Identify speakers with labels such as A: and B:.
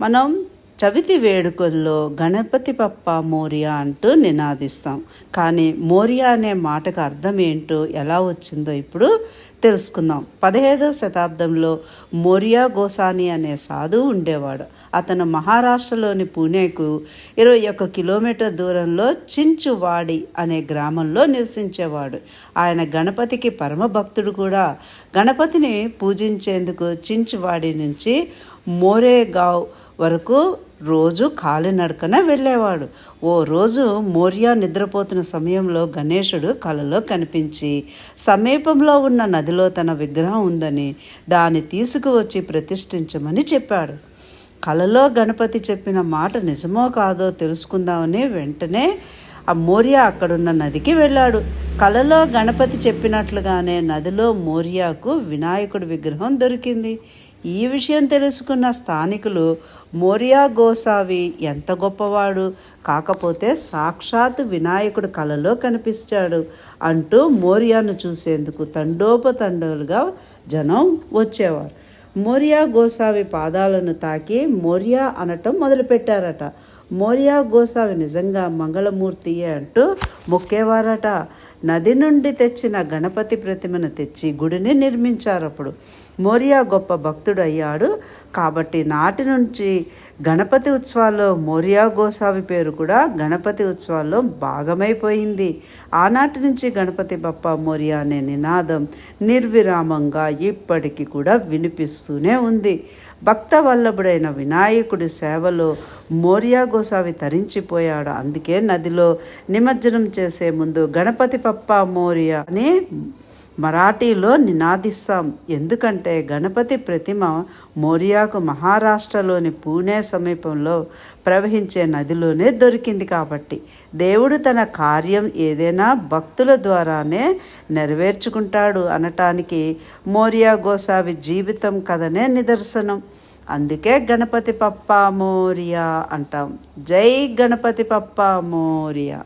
A: మనం చవితి వేడుకల్లో గణపతి పప్ప మోరియా అంటూ నినాదిస్తాం. కానీ మోరియా అనే మాటకు అర్థం ఏంటో ఎలా వచ్చిందో ఇప్పుడు తెలుసుకుందాం. పదిహేదవ శతాబ్దంలో మోరియా గోసాని అనే సాధువు ఉండేవాడు. అతను మహారాష్ట్రలోని పూణేకు ఇరవై ఒక్క కిలోమీటర్ దూరంలో చించువాడి అనే గ్రామంలో నివసించేవాడు. ఆయన గణపతికి పరమ భక్తుడు కూడా. గణపతిని పూజించేందుకు చించువాడి నుంచి మోరేగావ్ వరకు రోజు కాలినడకన వెళ్ళేవాడు. ఓ రోజు మోర్యా నిద్రపోతున్న సమయంలో గణేశుడు కలలో కనిపించి సమీపంలో ఉన్న నదిలో తన విగ్రహం ఉందని దాన్ని తీసుకువచ్చి ప్రతిష్ఠించమని చెప్పాడు. కలలో గణపతి చెప్పిన మాట నిజమో కాదో తెలుసుకుందామని వెంటనే ఆ మోరియా అక్కడున్న నదికి వెళ్ళాడు. కలలో గణపతి చెప్పినట్లుగానే నదిలో మోరియాకు వినాయకుడి విగ్రహం దొరికింది. ఈ విషయం తెలుసుకున్న స్థానికులు మోరియా గోసావి ఎంత గొప్పవాడు కాకపోతే సాక్షాత్ వినాయకుడు కలలో కనిపించాడు అంటూ మోరియాను చూసేందుకు తండోపతండోలుగా జనం వచ్చేవారు. మోరియా గోసావి పాదాలను తాకి మోరియా అనటం మొదలుపెట్టారట. మోరియా గోసావి నిజంగా మంగళమూర్తియే అంటూ మొక్కేవారట. నది నుండి తెచ్చిన గణపతి ప్రతిమను తెచ్చి గుడిని నిర్మించారు అప్పుడు. మోరియా గొప్ప భక్తుడు అయ్యాడు. కాబట్టి నాటి నుంచి గణపతి ఉత్సవాల్లో మోరియా గోసావి పేరు కూడా గణపతి ఉత్సవాల్లో భాగమైపోయింది. ఆనాటి నుంచి గణపతి బప్ప మోరియా అనే నినాదం నిర్విరామంగా ఇప్పటికీ కూడా వినిపిస్తూనే ఉంది. భక్త వల్లభుడైన వినాయకుడి సేవలో మోరియా గోసావి తరించిపోయాడు. అందుకే నదిలో నిమజ్జనం చేసే ముందు గణపతి పప్ప మోరియా అని మరాఠీలో నినాదిస్తాం. ఎందుకంటే గణపతి ప్రతిమ మోరియాకు మహారాష్ట్రలోని పూణే సమీపంలో ప్రవహించే నదిలోనే దొరికింది కాబట్టి దేవుడు తన కార్యం ఏదైనా భక్తుల ద్వారానే నెరవేర్చుకుంటాడు అనటానికి మోరియా గోసావి జీవితం కథనే నిదర్శనం. అందుకే గణపతి పప్ప మోరియా అంటాం. జై గణపతి పప్ప మోరియా.